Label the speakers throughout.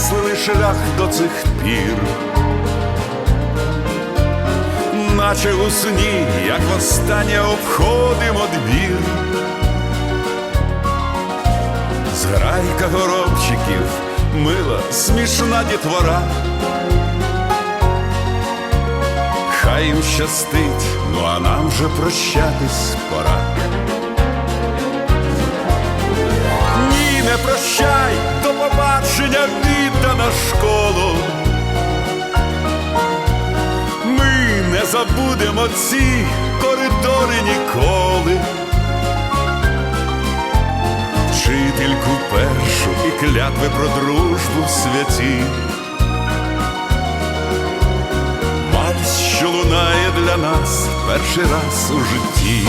Speaker 1: Накреслили шлях до цих пір. Наче у сні, як востаннє обходимо двір. Зграйка горобчиків, мила, смішна дітвора. Хай їм щастить, ну а нам вже прощатись пора. Ні, не прощай, до побачення віддана школу. Ми не забудемо ці коридори ніколи. Вчительку першу і клятви про дружбу святі. Вальс, що лунає для нас перший раз у житті.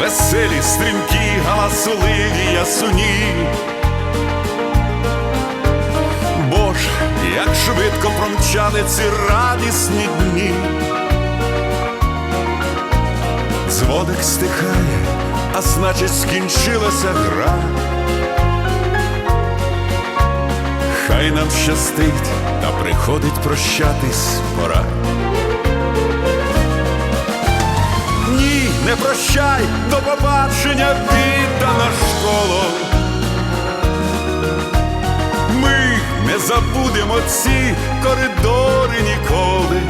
Speaker 1: Веселі, стрімкі, галасливі ясуні. Боже, як швидко промчали ці радісні дні. Дзвоник стихає, а значить скінчилася гра. Хай нам щастить, та приходить прощатись пора. Не прощай, до побачення віддана школо. Ми не забудемо ці коридори ніколи.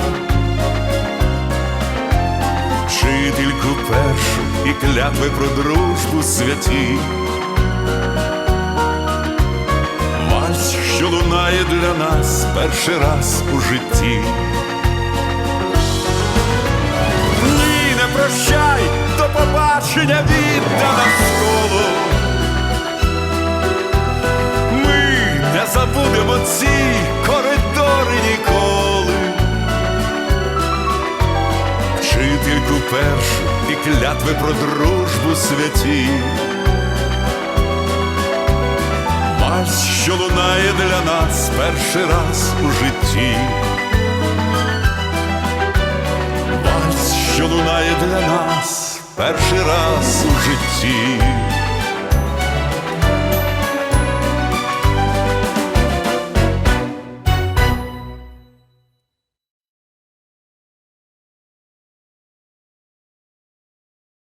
Speaker 1: Вчительку першу і клятви про дружбу святі. Вальс, що лунає для нас перший раз у житті. Прощай, до побачення віддана школу. Ми не забудемо ці коридори ніколи. Вчительку першу і клятви про дружбу святі. Вальс, що лунає для нас перший раз у житті. Що лунає для нас перший раз у житті.